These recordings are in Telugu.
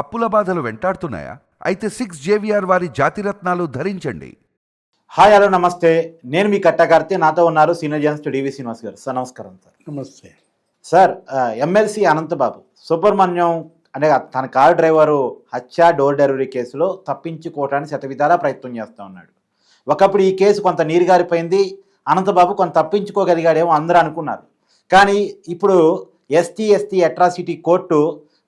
అప్పుల బాధలు వెంటాడుతున్నాయా? అయితే సిక్స్ జేవిఆర్ వారి జాతిరత్నాలు ధరించండి. హాయ్ హలో నమస్తే. నేను మీ కట్టకార్తె నాతో ఉన్నారు సీనియర్ జర్నలిస్ట్ డివి శ్రీనివాస్ గారు. సార్ నమస్కారం సార్. నమస్తే. సార్ ఎమ్మెల్సీ అనంతబాబు సుబ్రహ్మణ్యం అంటే తన కారు డ్రైవరు హత్య డోర్ డెలివరీ కేసులో తప్పించుకోవడానికి శతవిధాలా ప్రయత్నం చేస్తూ ఉన్నాడు. ఒకప్పుడు ఈ కేసు కొంత నీరుగారిపోయింది. అనంతబాబు కొంత తప్పించుకోగలిగాడేమో అందరూ అనుకున్నారు. కానీ ఇప్పుడు ఎస్టీ ఎస్టీ అట్రాసిటీ కోర్టు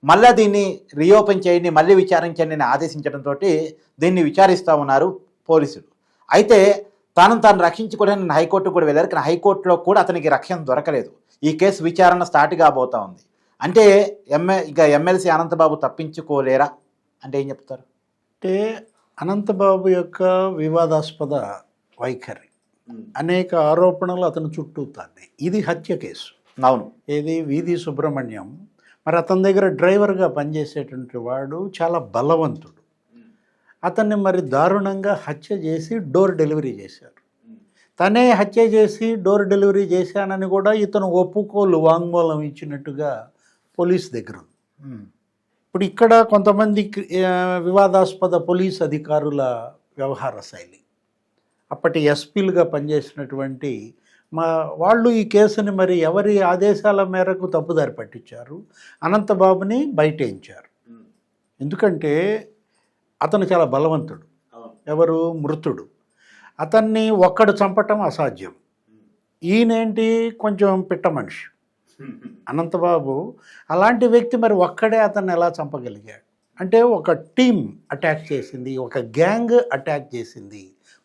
మళ్ళా దీన్ని రీఓపెన్ చేయండి మళ్ళీ విచారించండి అని ఆదేశించడంతో దీన్ని విచారిస్తూ ఉన్నారు పోలీసులు. అయితే తనను తాను రక్షించుకోవడానికి నేను హైకోర్టు కూడా వెళ్ళారు కానీ హైకోర్టులో కూడా అతనికి రక్షణ దొరకలేదు. ఈ కేసు విచారణ స్టార్ట్ కాబోతా ఉంది. అంటే ఎంఏ ఇక ఎమ్మెల్సీ అనంతబాబు తప్పించుకోలేరా? అంటే ఏం చెప్తారు? అంటే అనంతబాబు యొక్క వివాదాస్పద వైఖరి. అనేక ఆరోపణలు అతని చుట్టూ తాన్ని ఇది హత్య కేసు. అవును. ఏది వీధి సుబ్రహ్మణ్యం మరి అతని దగ్గర డ్రైవర్గా పనిచేసేటువంటి వాడు చాలా బలవంతుడు. అతన్ని మరి దారుణంగా హత్య చేసి డోర్ డెలివరీ చేశారు. తనే హత్య చేసి డోర్ డెలివరీ చేశానని కూడా ఇతను ఒప్పుకోలు వాంగ్మూలం ఇచ్చినట్టుగా పోలీస్ దగ్గర ఉంది ఇప్పుడు ఇక్కడ కొంతమంది వివాదాస్పద పోలీస్ అధికారుల వ్యవహార శైలి. అప్పటి ఎస్పీలుగా పనిచేసినటువంటి మా వాళ్ళు ఈ కేసుని మరి ఎవరి ఆదేశాల మేరకు తప్పుదారి పట్టించారు? అనంతబాబుని బయటేయించారు. ఎందుకంటే అతను చాలా బలవంతుడు. ఎవరు? మృతుడు. అతన్ని ఒక్కడు చంపటం అసాధ్యం. ఈయనేంటి? కొంచెం పిట్ట మనిషి. అనంతబాబు అలాంటి వ్యక్తి మరి ఒక్కడే అతన్ని ఎలా చంపగలిగాడు? అంటే ఒక టీం అటాక్ చేసింది ఒక గ్యాంగ్ అటాక్ చేసింది.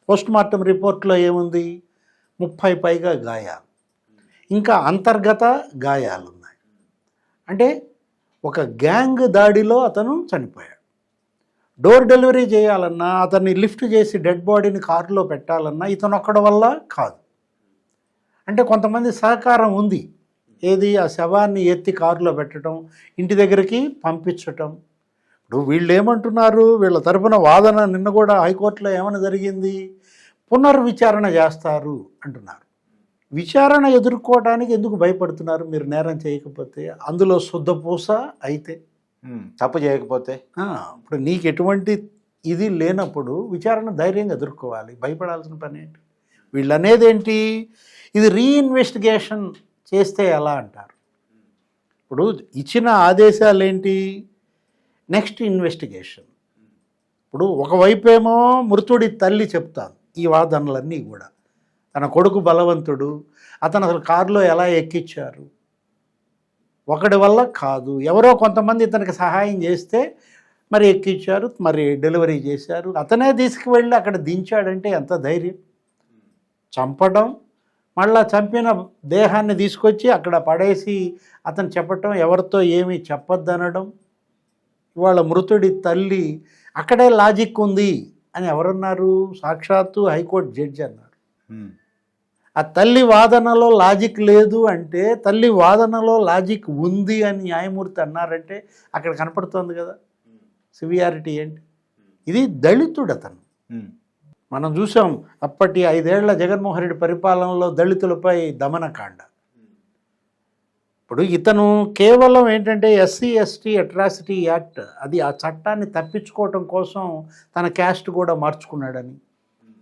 పోస్ట్ మార్టం రిపోర్ట్లో ఏముంది? ముప్పై పైగా గాయాలు. ఇంకా అంతర్గత గాయాలు ఉన్నాయి అంటే ఒక గ్యాంగ్ దాడిలో అతను చనిపోయాడు. డోర్ డెలివరీ చేయాలన్నా అతన్ని లిఫ్ట్ చేసి డెడ్ బాడీని కారులో పెట్టాలన్నా ఇతను ఒక్కడి వల్ల కాదు. అంటే కొంతమంది సహకారం ఉంది. ఏది? ఆ శవాన్ని ఎత్తి కారులో పెట్టడం ఇంటి దగ్గరికి పంపించటం. ఇప్పుడు వీళ్ళు ఏమంటున్నారు వీళ్ళ తరపున వాదన నిన్న కూడా హైకోర్టులో ఏమైనా జరిగింది? పునర్విచారణ చేస్తారు అంటున్నారు. విచారణ ఎదుర్కోవడానికి ఎందుకు భయపడుతున్నారు? మీరు నేరం చేయకపోతే అందులో శుద్ధపూస అయితే. తప్పు చేయకపోతే. ఇప్పుడు నీకు ఎటువంటి ఇది లేనప్పుడు విచారణ ధైర్యంగా ఎదుర్కోవాలి. భయపడాల్సిన పని ఏంటి? వీళ్ళు అనేది ఏంటి? ఇది రీఇన్వెస్టిగేషన్ చేస్తే ఎలా అంటారు? ఇప్పుడు ఇచ్చిన ఆదేశాలు ఏంటి? Next investigation. ఇప్పుడు ఒకవైపు ఏమో మృతుడి తల్లి చెప్తాను. ఈ వాదనలన్నీ కూడా. తన కొడుకు బలవంతుడు అతను అసలు కారులో ఎలా ఎక్కించారు ఒకడి వల్ల కాదు. ఎవరో కొంతమంది ఇతనికి సహాయం చేస్తే మరి ఎక్కించారు మరి డెలివరీ చేశారు. అతనే తీసుకువెళ్ళి అక్కడ దించాడంటే ఎంత ధైర్యం? చంపడం మళ్ళా చంపిన దేహాన్ని తీసుకొచ్చి అక్కడ పడేసి అతను చెప్పటం ఎవరితో ఏమి చెప్పొద్దనడం ఇవాళ మృతుడి తల్లి అక్కడే లాజిక్ ఉంది. అని ఎవరన్నారు? సాక్షాత్తు హైకోర్టు జడ్జి అన్నారు. ఆ తల్లి వాదనలో లాజిక్ లేదు అంటే తల్లి వాదనలో లాజిక్ ఉంది అని న్యాయమూర్తి అన్నారంటే అక్కడ కనపడుతోంది కదా. సివియారిటీ ఏంటి? ఇది దళితుడు అతను మనం చూసాం అప్పటి ఐదేళ్ళ జగన్మోహన్ రెడ్డి పరిపాలనలో దళితులపై దమనకాండ. ఇప్పుడు ఇతను కేవలం ఏంటంటే ఎస్సీ ఎస్టీ అట్రాసిటీ యాక్ట్ అది ఆ చట్టాన్ని తప్పించుకోవటం కోసం తన క్యాస్ట్ కూడా మార్చుకున్నాడని.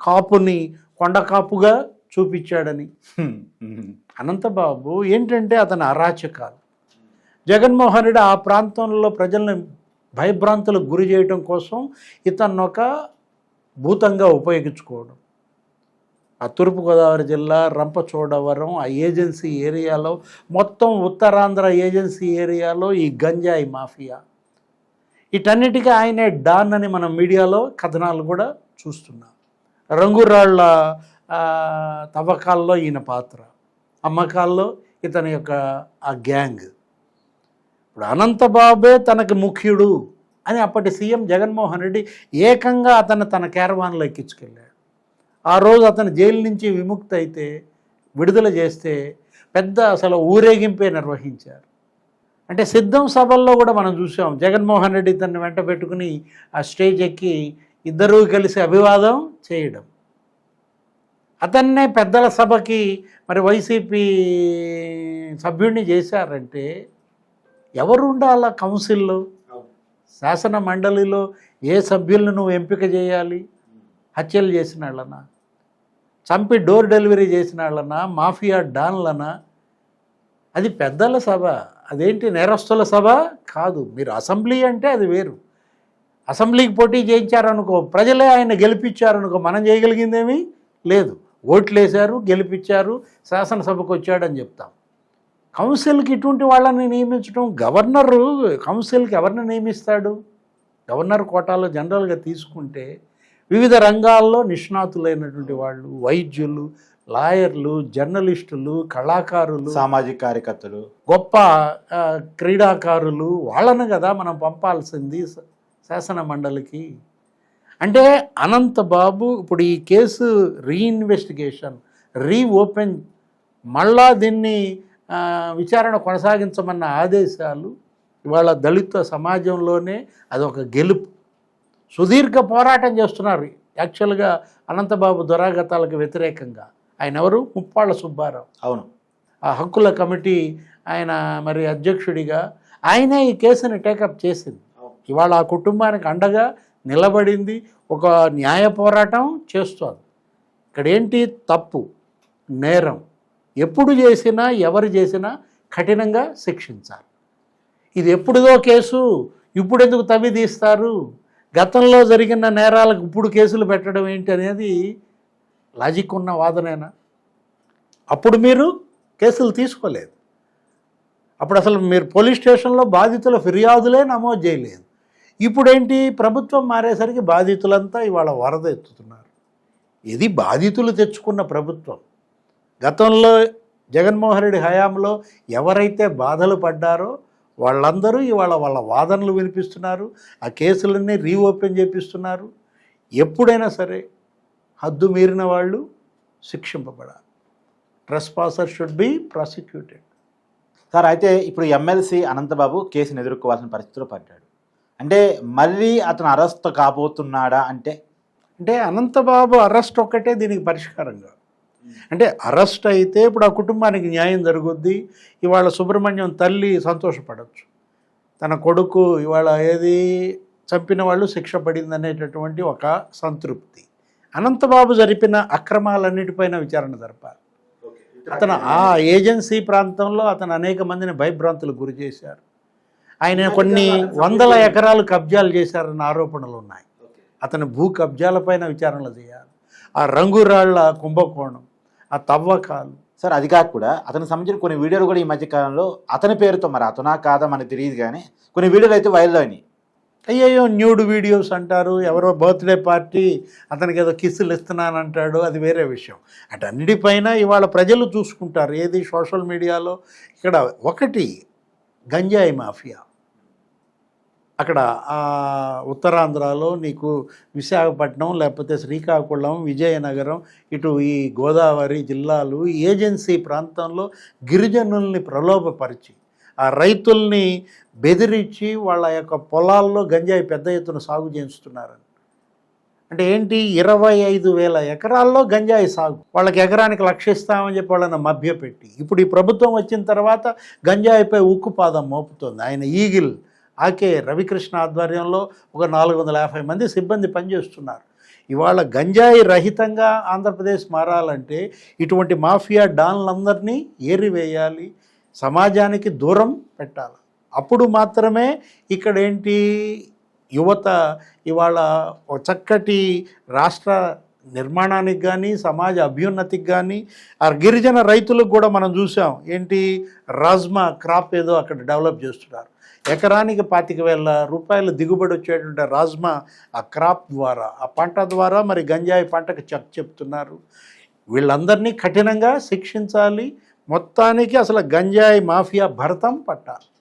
కాపుని కొండ కాపుగా చూపించాడని. అనంతబాబు ఏంటంటే అతని అరాచకాలు. జగన్మోహన్ రెడ్డి ఆ ప్రాంతంలో ప్రజల్ని భయభ్రాంతులకు గురి చేయడం కోసం ఇతన్నొక ఒక భూతంగా ఉపయోగించుకోవడం. ఆ తూర్పుగోదావరి జిల్లా రంపచోడవరం ఆ ఏజెన్సీ ఏరియాలో మొత్తం ఉత్తరాంధ్ర ఏజెన్సీ ఏరియాలో ఈ గంజాయి మాఫియా. వీటన్నిటికీ ఆయనే డాన్ అని మనం మీడియాలో కథనాలు కూడా చూస్తున్నాం. రంగురాళ్ళ తవ్వకాల్లో ఈయన పాత్ర అమ్మకాల్లో ఇతని యొక్క ఆ గ్యాంగ్. ఇప్పుడు అనంతబాబే తనకు ముఖ్యుడు అని అప్పటి సీఎం జగన్మోహన్ రెడ్డి ఏకంగా అతను తన క్యారవాన్లో ఎక్కించుకెళ్ళాడు. ఆ రోజు అతను జైలు నుంచి విముక్తి అయితే విడుదల చేస్తే పెద్ద అసలు ఊరేగింపే నిర్వహించారు. అంటే సిద్ధం సభల్లో కూడా మనం చూసాం జగన్మోహన్ రెడ్డి తనని వెంట పెట్టుకుని ఆ స్టేజ్ ఎక్కి ఇద్దరూ కలిసి అభివాదం చేయడం. అతన్నే పెద్దల సభకి మరి వైసీపీ సభ్యుడిని చేశారంటే ఎవరు ఉండాలా కౌన్సిల్లో? శాసన మండలిలో ఏ సభ్యులను నువ్వు ఎంపిక చేయాలి? హత్యలు చేసిన వాళ్ళనా? చంపి డోర్ డెలివరీ చేసిన వాళ్ళనా మాఫియా డాన్లనా? అది పెద్దల సభ. అదేంటి నేరస్తుల సభ? కాదు. మీరు అసెంబ్లీ అంటే అది వేరు. అసెంబ్లీకి పోటీ చేయించారనుకో ప్రజలే ఆయన గెలిపించారనుకో మనం చేయగలిగిందేమీ? లేదు. ఓట్లు వేశారు గెలిపించారు శాసనసభకు వచ్చాడని చెప్తాం. కౌన్సిల్కి ఇటువంటి వాళ్ళని నియమించడం గవర్నరు కౌన్సిల్కి ఎవరిని నియమిస్తాడు? గవర్నర్ కోటాలో జనరల్గా తీసుకుంటే వివిధ రంగాల్లో నిష్ణాతులైనటువంటి వాళ్ళు వైద్యులు లాయర్లు జర్నలిస్టులు కళాకారులు సామాజిక కార్యకర్తలు. గొప్ప క్రీడాకారులు వాళ్ళను కదా మనం పంపాల్సింది శాసన మండలికి. అంటే అనంత బాబు ఇప్పుడు ఈ కేసు రీఇన్వెస్టిగేషన్ రీఓపెన్ మళ్ళా దీన్ని విచారణ కొనసాగించమన్న ఆదేశాలు ఇవాళ దళిత సమాజంలోనే అదొక గెలుపు. సుదీర్ఘ పోరాటం చేస్తున్నారు. యాక్చువల్గా అనంతబాబు దురాగతాలకు వ్యతిరేకంగా. ఆయన ఎవరు ముప్పాళ్ళ సుబ్బారావు. అవును. ఆ హక్కుల కమిటీ ఆయన మరి అధ్యక్షుడిగా ఆయనే ఈ కేసుని టేకప్ చేసింది. ఇవాళ ఆ కుటుంబానికి అండగా నిలబడింది. ఒక న్యాయ పోరాటం చేస్తోంది. ఇక్కడ ఏంటి? తప్పు నేరం. ఎప్పుడు చేసినా ఎవరు చేసినా కఠినంగా శిక్షించాలి. ఇది ఎప్పుడుదో కేసు. ఇప్పుడు ఎందుకు తవ్వి తీస్తారు? గతంలో జరిగిన నేరాలకు ఇప్పుడు కేసులు పెట్టడం ఏంటి అనేది లాజిక్ ఉన్న వాదనేనా? అప్పుడు మీరు కేసులు తీసుకోలేదు. అప్పుడు అసలు మీరు పోలీస్ స్టేషన్లో బాధితుల ఫిర్యాదులే నమోదు చేయలేదు. ఇప్పుడేంటి? ప్రభుత్వం మారేసరికి బాధితులంతా ఇవాళ వరద ఎత్తుతున్నారు. ఇది బాధితులు తెచ్చుకున్న ప్రభుత్వం? గతంలో జగన్మోహన్ రెడ్డి హయాంలో ఎవరైతే బాధలు పడ్డారో వాళ్ళందరూ ఇవాళ వాళ్ళ వాదనలు వినిపిస్తున్నారు ఆ కేసులన్నీ రీఓపెన్ చేపిస్తున్నారు. ఎప్పుడైనా సరే హద్దు మీరిన వాళ్ళు శిక్షింపబడాలి. Trespasser should be prosecuted sir అయితే ఇప్పుడు ఎమ్మెల్సీ అనంతబాబు కేసును ఎదుర్కోవాల్సిన పరిస్థితిలో పడ్డాడు. అంటే మళ్ళీ అతను అరెస్ట్ కాబోతున్నాడా అంటే? అంటే అనంతబాబు అరెస్ట్ ఒక్కటే దీనికి పరిష్కారంగా. అంటే అరెస్ట్ అయితే ఇప్పుడు ఆ కుటుంబానికి న్యాయం జరుగుద్ది. ఇవాళ సుబ్రహ్మణ్యం తల్లి సంతోషపడవచ్చు తన కొడుకు ఇవాళ ఏది చంపిన వాళ్ళు శిక్ష పడింది అనేటటువంటి ఒక సంతృప్తి. అనంతబాబు జరిపిన అక్రమాలన్నిటిపైన విచారణ జరపాలి. అతను ఆ ఏజెన్సీ ప్రాంతంలో అతను అనేక మందిని భయభ్రాంతులకు గురి చేశారు. ఆయన కొన్ని వందల ఎకరాలు కబ్జాలు చేశారన్న ఆరోపణలు ఉన్నాయి. అతను భూ కబ్జాలపైన విచారణలు చేయాలి. ఆ రంగురాళ్ళ కుంభకోణం ఆ తవ్వకాలు. సార్ అది కాక కూడా అతనికి సంబంధించిన కొన్ని వీడియోలు కూడా ఈ మధ్య కాలంలో అతని పేరుతో మరి అతనా కాదా మనకు తెలియదు కానీ కొన్ని వీడియోలు అయితే వైరల్ అయినాయి. అయ్యయ్యో న్యూడ్ వీడియోస్ అంటారు ఎవరో బర్త్డే పార్టీ అతనికి ఏదో కిస్సులు ఇస్తున్నానంటాడు అది వేరే విషయం. అటన్నిటిపైన ఇవాళ ప్రజలు చూసుకుంటారు ఏది సోషల్ మీడియాలో ఇక్కడ ఒకటి గంజాయి మాఫియా. అక్కడ ఉత్తరాంధ్రలో నీకు విశాఖపట్నం లేకపోతే శ్రీకాకుళం విజయనగరం ఇటు ఈ గోదావరి జిల్లాలు ఏజెన్సీ ప్రాంతంలో గిరిజనుల్ని ప్రలోభపరిచి ఆ రైతుల్ని బెదిరించి వాళ్ళ యొక్క పొలాల్లో గంజాయి పెద్ద ఎత్తున సాగు చేస్తున్నారు అంటే ఏంటి? ఇరవై ఐదు వేల ఎకరాల్లో గంజాయి సాగు. వాళ్ళకి ఎకరానికి లక్షిస్తామని చెప్పి వాళ్ళని మభ్యపెట్టి ఇప్పుడు ఈ ప్రభుత్వం వచ్చిన తర్వాత గంజాయిపై ఉక్కుపాదం మోపుతోంది. ఆయన ఈగిల్ ఆకే రవికృష్ణ ఆధ్వర్యంలో ఒక నాలుగు వందల యాభై మంది సిబ్బంది పనిచేస్తున్నారు. ఇవాళ గంజాయి రహితంగా ఆంధ్రప్రదేశ్ మారాలంటే ఇటువంటి మాఫియా డాన్లందరినీ ఏరివేయాలి సమాజానికి దూరం పెట్టాలి. అప్పుడు మాత్రమే ఇక్కడ ఏంటి యువత ఇవాళ చక్కటి రాష్ట్ర నిర్మాణానికి కానీ సమాజ అభ్యున్నతికి కానీ ఆ గిరిజన రైతులకు కూడా మనం చూసాం. ఏంటి? రాజ్మా క్రాప్ ఏదో అక్కడ డెవలప్ చేస్తున్నారు. ఎకరానికి పాతిక వేల రూపాయల దిగుబడి వచ్చేటువంటి రాజ్మా ఆ క్రాప్ ద్వారా ఆ పంట ద్వారా మరి గంజాయి పంటకు చెక్ చెప్తున్నారు. వీళ్ళందరినీ కఠినంగా శిక్షించాలి. మొత్తానికి అసలు గంజాయి మాఫియా భరతం పట్టాలి.